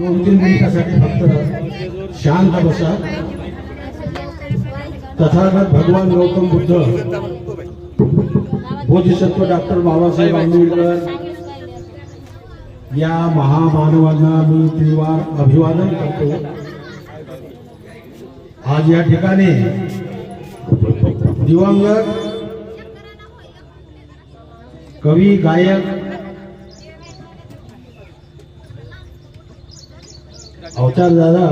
दोन तीन मिनिटासाठी फक्त शांत बसा. तथागत भगवान गौतम बुद्ध बोधिसत्व डॉक्टर बाबासाहेब आंबेडकर या महामानवांना मी त्रिवार अभिवादन करतो. आज या ठिकाणी दिवंगत कवी गायक अवतार दादा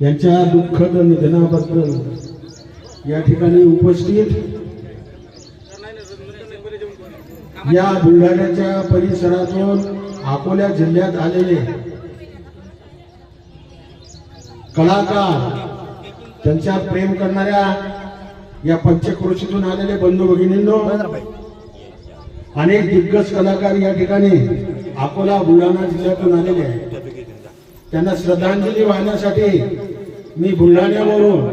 यांच्या दुःखद निधनाबद्दल या ठिकाणी उपस्थित या बुलढाण्याच्या परिसरातून अकोला जिल्ह्यात आलेले कलाकार त्यांच्या प्रेम करणाऱ्या या पंचक्रोशीतून आलेले बंधू भगिनींनो अनेक दिग्गज कलाकार या ठिकाणी अकोला बुलढाणा जिल्ह्यातून आलेले आहेत. त्यांना श्रद्धांजली वाहण्यासाठी मी बुलढाण्यावरून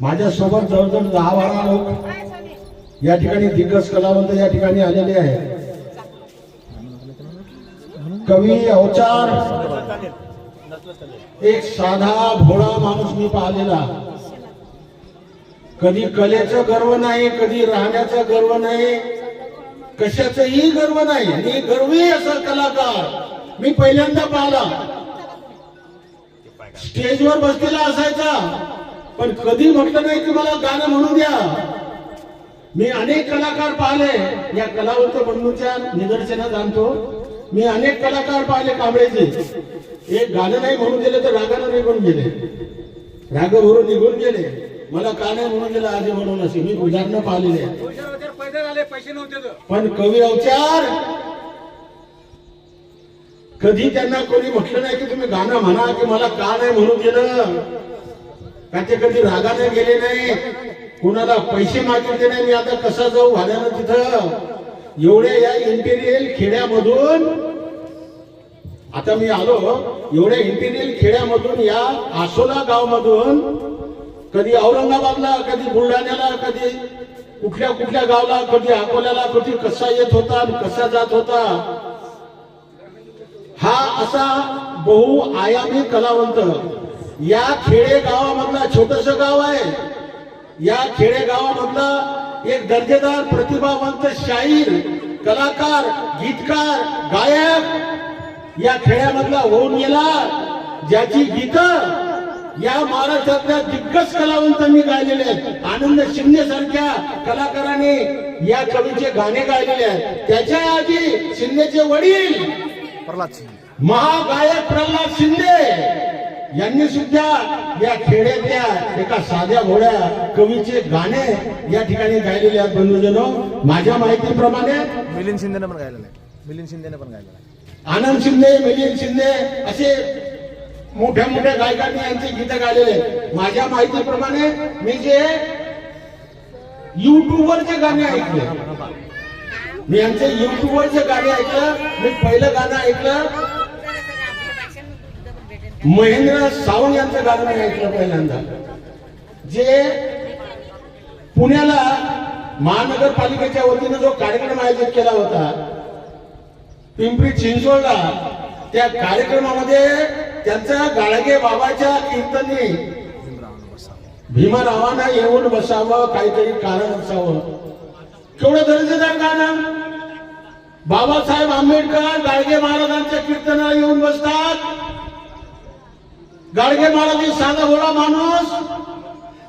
माझ्यासोबत जवळजवळ दहा बारा लोक या ठिकाणी दिग्गज कलावंत या ठिकाणी आलेले आहेत. कवी अवचार एक साधा भोळा माणूस मी पाहिलेला. कधी कलेचं गर्व नाही कधी राहण्याचा गर्व नाही कशाचाही गर्व नाही. आणि गर्वी असा कलाकार. मी पहिल्यांदा पाहिला. स्टेजवर बसलेला असायचा. पण कधी म्हटलं नाही की मला गाणं म्हणू द्या. मी अनेक कलाकार पाहिले. या कलावंत बंधूच्या निदर्शनात आणतो. मी अनेक कलाकार पाहिले कांबळेचे. एक गाणं नाही म्हणून गेले तर रागानं निघून गेले. राग भरून निघून गेले. मला का नाही म्हणून गेलं? आधी म्हणून असे मी उदाहरणं पाहिलेले. पण कवी अवचार कधी त्यांना कोणी म्हटलं नाही की तुम्ही गाणं म्हणा की मला का नाही म्हणून गेलं? का ते कधी रागाने गेले नाही? कुणाला पैसे मागितले नाही? मी आता कसा जाऊ भाल्यानं तिथं? एवढ्या या इंटेरियल खेड्यामधून आता मी आलो एवढ्या इंटेरियल खेड्यामधून या आसोला गावमधून कधी औरंगाबादला कधी बुलढाण्याला कधी कुठल्या कुठल्या गावला कधी अकोल्याला कधी कसा येत होता आणि कसा जात होता? हा असा बहु आयामी कलावंत. या खेडेगावामधला छोटस गाव आहे. या खेडेगावामधला एक दर्जेदार प्रतिभावंत शाहीर कलाकार गीतकार गायक या खेड्यामधला होऊन गेला. ज्याची गीत या महाराष्ट्रातल्या दिग्गज कलावंतांनी गायलेले आहेत. आनंद शिंदे सारख्या कलाकारांनी या कवीचे गाणे गायलेले आहेत. त्याच्या आधी शिंदेचे वडील प्रल्हाद सिंग महागायक प्रल्हाद शिंदे यांनी सुद्धा या खेड्यातल्या एका साध्या भोळ्या कवीचे गाणे या ठिकाणी गायलेले आहेत बंधुजनो. माझ्या माहितीप्रमाणे मिलिंद शिंदेने पण गायलेलं आहे. मिलिंद शिंदेने पण गायलेलं आहे. आनंद शिंदे मिलिंद शिंदे असे मोठ्या मोठ्या गायकांनी यांचे गीत गायलेले. माझ्या माहितीप्रमाणे मी जे युट्यूबवर जे गाणे ऐकले मी यांचे युट्यूबवर जे गाणे ऐकलं मी पहिलं गाणं ऐकलं. महेंद्र सावंत यांचं गाणं मी ऐकलं पहिल्यांदा. जे पुण्याला महानगरपालिकेच्या वतीनं जो कार्यक्रम आयोजित केला होता पिंपरी चिंचवडला त्या कार्यक्रमामध्ये त्यांच्या गाडगे बाबाच्या कीर्तनी भीमारावांना येऊन बसावं काहीतरी कारण असावं. केवढं दर्जेदार ना बाबासाहेब आंबेडकर गाडगे महाराजांच्या कीर्तनाला येऊन बसतात. गाडगे महाराज हे साधा भोळा माणूस.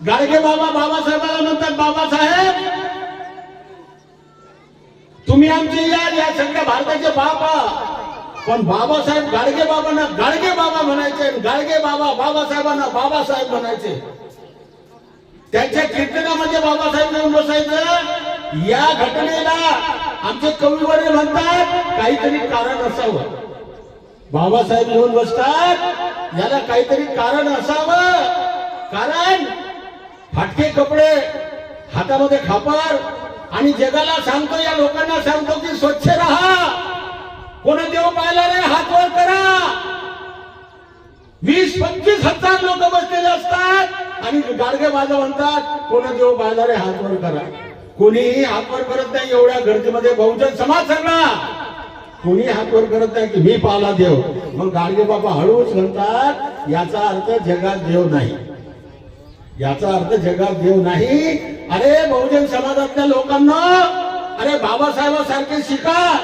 गाडगे बाबा बाबासाहेबाला म्हणतात बाबासाहेब तुम्ही आमचे या या सगळ्या भारताचे बाबा पण बाबासाहेब गाडगे बाबांना गाडगे बाबा म्हणायचे गाडगे बाबा बाबासाहेबांना बाबासाहेब म्हणायचे. त्यांच्या कीर्तनामध्ये बाबासाहेब येऊन बसायचं. या घटनेला आमचे कविवर्य म्हणतात काहीतरी कारण असावं. बाबासाहेब येऊन बसतात याला काहीतरी कारण असावं. कारण फाटके कपडे हातामध्ये खापर आणि जगाला सांगतो या लोकांना सांगतो की स्वच्छ राहा. कोण देव पाहिला रे हात वर करा. वीस पंचवीस हजार लोक बसलेले असतात आणि गाडगे बाजा म्हणतात कोण देव पाहिला रे हात वर करा. कोणीही हातवर करत नाही एवढ्या गर्दीमध्ये बहुजन समाज सगळा कोणी हातवर करत नाही की मी पाला देव. मग गाडगे बाबा हळूच म्हणतात याचा अर्थ जगात देव नाही. याचा अर्थ जगात देव नाही. अरे बहुजन समाजातल्या लोकांना अरे बाबासाहेबासारखे शिका.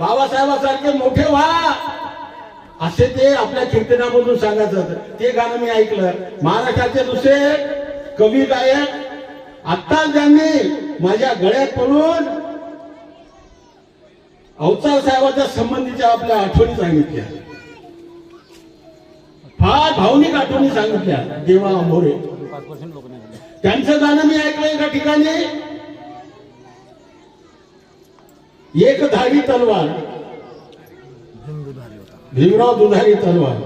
बाबासाहेबासारखे मोठे व्हा. असे ते आपल्या कीर्तनामधून सांगायचं. ते गाणं मी ऐकलं. महाराष्ट्राचे दुसरे कवी गायक आत्ताच त्यांनी माझ्या गळ्यात पडून अवतार साहेबाच्या संबंधीच्या आपल्या आठवणी सांगितल्या. फार भावनिक आठवणी सांगितल्या देवा मोरे. पाच पर्सेंट लोक नाही झाले. त्यांचं गाणं मी ऐकलं एका ठिकाणी. एक धारी तलवार. भीमराव दुधारी तलवार.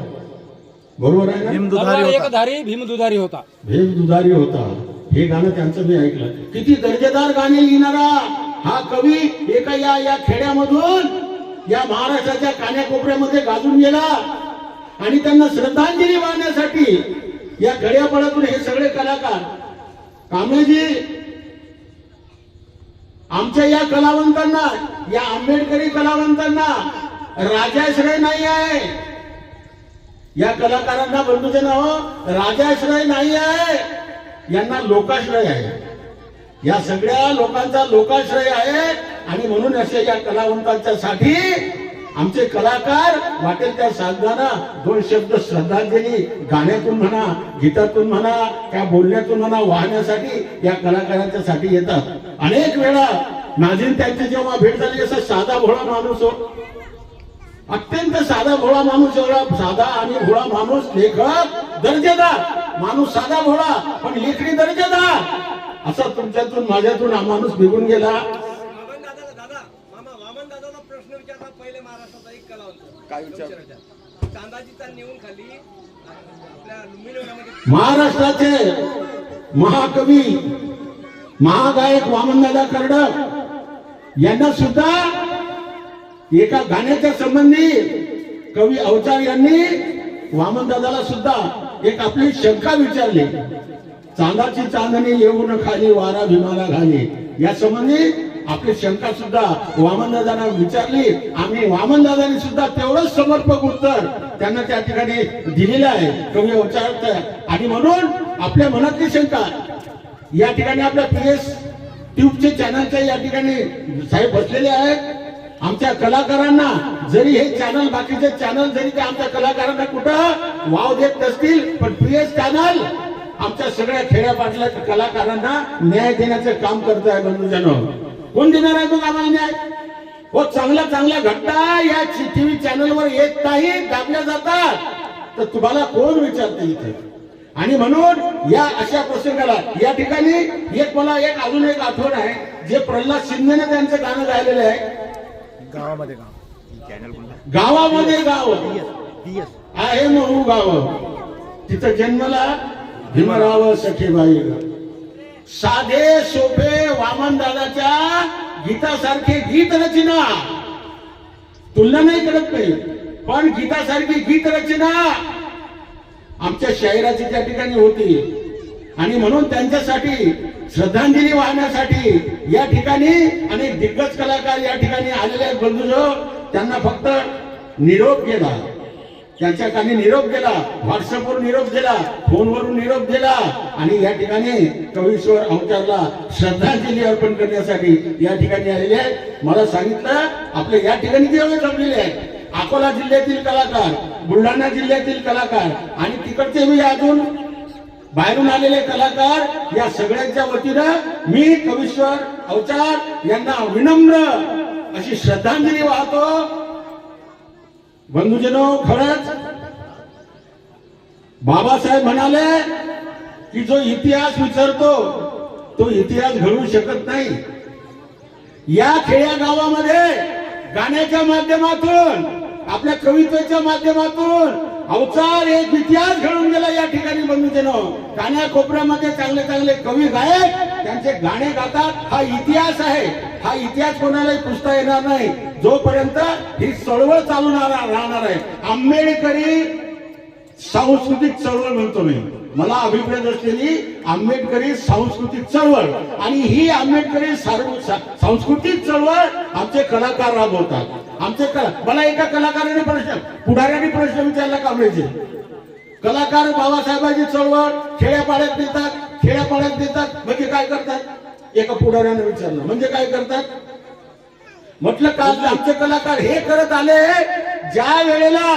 बरोबर आहे ना? होता. एकधारी भीम दुधारी होता. भीम दुधारी होता. हे गाणं त्यांचं मी ऐकलं. किती दर्जेदार गाणे लिहिणारा हा कवी एका या या खेड्यामधून या महाराष्ट्राच्या कान्याकोपऱ्यामध्ये गाजून गेला. आणि त्यांना श्रद्धांजली वाहण्यासाठी या गड्यापडातून हे सगळे कलाकार कामेजी आमच्या या कलावंतांना या आंबेडकरी कलावंतांना राजाश्रय नाही आहे. या कलाकारांना बंधूचे नाव राजाश्रय नाही आहे. यांना लोकाश्रय आहे. या सगळ्या लोकांचा लोकाश्रय आहे आणि म्हणून असे या कलावंतांच्या साठी आमचे कलाकार वाटेल त्या साधनाना दोन शब्द श्रद्धांजली गाण्यातून म्हणा गीतातून म्हणा त्या बोलण्यातून म्हणा वाहण्यासाठी या कलाकारांच्या साठी येतात. अनेक वेळा नाझीन त्यांची जेव्हा भेट झाली असा साधा भोळा माणूस हो. अत्यंत साधा भोळा माणूस एवढा साधा आणि भोळा माणूस लेखक दर्जेदार. माणूस साधा भोळा पण लेखणी दर्जेदार. असा तुमच्यातून माझ्यातून हा माणूस निघून गेला. वामन दादाला दादा मामा वामन दादाला प्रश्न विचारला पहिले महाराष्ट्राचा एक कलावंत काय विचार? चांदाची तान नेऊन खाली महाराष्ट्राचे महाकवी महागायक वामनदादा कर्डक यांना सुद्धा एका गाण्याच्या संबंधी कवी अवचार यांनी वामनदादाला सुद्धा एक आपली शंका विचारली. चांदाची चांदणी येऊन खाली वारा भीमाला घाली या संबंधी आपली शंका सुद्धा वामनदादांना विचारली. आम्ही वामन दादांनी सुद्धा तेवढंच समर्पक उत्तर त्यांना त्या ठिकाणी दिलेलं आहे. कवी उच्चारत आणि म्हणून आपल्या मनातली शंका या ठिकाणी आपल्या पी एस ट्यूबचे चॅनलच्या या ठिकाणी साहेब बसलेले आहेत. आमच्या कलाकारांना जरी हे चॅनल बाकीचे चॅनल जरी ते आमच्या कलाकारांना कुठं वाव देत नसतील पण पी चॅनल आमच्या सगळ्या खेड्यापाटल्या कलाकारांना न्याय देण्याचं काम करत आहे बंधूजनो कोण देणार आहे मग आम्हाला न्याय? हो चांगल्या चांगल्या घटना या टीव्ही चॅनलवर येत नाही दाबल्या जातात. तर तुम्हाला कोण विचारते इथे? आणि म्हणून या अशा प्रसंगाला या ठिकाणी एक मला एक अजून एक आठवण आहे जे प्रल्हाद शिंदेने त्यांचं गाणं गायलेलं आहे. गावामध्ये गाव. चॅनल कोणता? गावामध्ये गाव. आहे म्हणू गाव. तिथं जन्मला भीमराव सखीबाई. साधे सोपे वामन दादाच्या गीतासारखे गीत रचना. तुलना नाही करत नाही पण गीतासारखी गीत रचना आमच्या शाहिराची त्या ठिकाणी होती. आणि म्हणून त्यांच्यासाठी श्रद्धांजली वाहण्यासाठी या ठिकाणी आणि दिग्गज कलाकार या ठिकाणी आलेले आहेत. बंधुजो त्यांना फक्त निरोप केला त्यांच्या काही निरोप दिला व्हॉट्सअपवर निरोप दिला फोनवरून निरोप दिला आणि या ठिकाणी कवीश्वर अवतारला श्रद्धांजली अर्पण करण्यासाठी या ठिकाणी आलेले आहेत. मला सांगितलं आपले या ठिकाणी जेवढे जमलेले आहेत अकोला जिल्ह्यातील कलाकार बुलढाणा जिल्ह्यातील कलाकार आणि तिकडचे मी अजून बाहेरून आलेले कलाकार या सगळ्यांच्या वतीनं मी कवीश्वर अवचार यांना विनम्र अशी श्रद्धांजली वाहतो. बंधुजनो खरंच बाबासाहेब म्हणाले की जो इतिहास विचारतो तो इतिहास घडवू शकत नाही. या खेड्या गावामध्ये गाण्याच्या माध्यमातून आपल्या कवितेच्या माध्यमातून अवचार एक इतिहास घडून गेला या ठिकाणी बंधुजनो कान्या कोपऱ्यामध्ये चांगले चांगले कवी गायक त्यांचे गाणे गातात. हा इतिहास आहे. हा इतिहास कोणालाही पुसता येणार नाही. जोपर्यंत ही चळवळ चालू राहणार आहे. आंबेडकरी सांस्कृतिक चळवळ म्हणतो मी. मला अभिप्रेत असलेली आंबेडकरी सांस्कृतिक चळवळ. आणि ही आंबेडकरी सार्व- सांस्कृतिक चळवळ आमचे कलाकार राबवतात. आमचे कला मला एका कलाकाराने प्रश्न पुढाऱ्याने प्रश्न विचारला कांबळेचे कलाकार बाबासाहेबांची चळवळ खेड्यापाड्यात देतात खेड्यापाड्यात देतात म्हणजे काय करतात? एका पुढाऱ्याने विचारलं म्हणजे काय करतात? म्हटलं का आमचे कलाकार हे करत आले ज्या वेळेला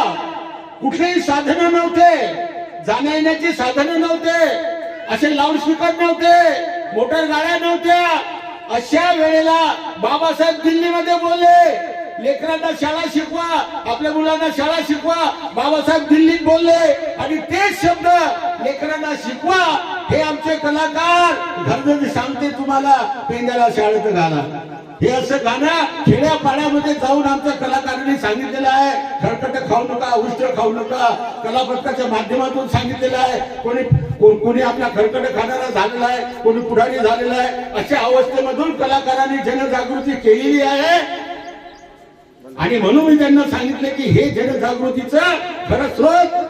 कुठलेही साधनं नव्हते जाण्या येण्याची साधनं नव्हते. असे लाऊड स्पीकर नव्हते. मोटर गाड्या नव्हत्या. अशा वेळेला बाबासाहेब दिल्लीमध्ये बोलले लेकरांना शाळा शिकवा आपल्या मुलांना शाळा शिकवा. बाबासाहेब दिल्लीत बोलले आणि तेच शब्द लेकरांना शिकवा हे आमचे कलाकार. घरगुती सांगते तुम्हाला पेंद्याला शाळेत घाला. हे असं गाणं खेड्यापाड्यामध्ये जाऊन आमच्या कलाकारांनी सांगितलेलं आहे. खरकट खाऊ नका उष्ट खाऊ नका. कलापथकाच्या माध्यमातून सांगितलेलं आहे. कोणी कोणी आपला खरकट खाणारा झालेला आहे कोणी पुढारी झालेला आहे. अशा अवस्थेमधून कलाकारांनी जनजागृती केलेली आहे. आणि म्हणून मी त्यांना सांगितलं की हे जनजागृतीचं खरं स्रोत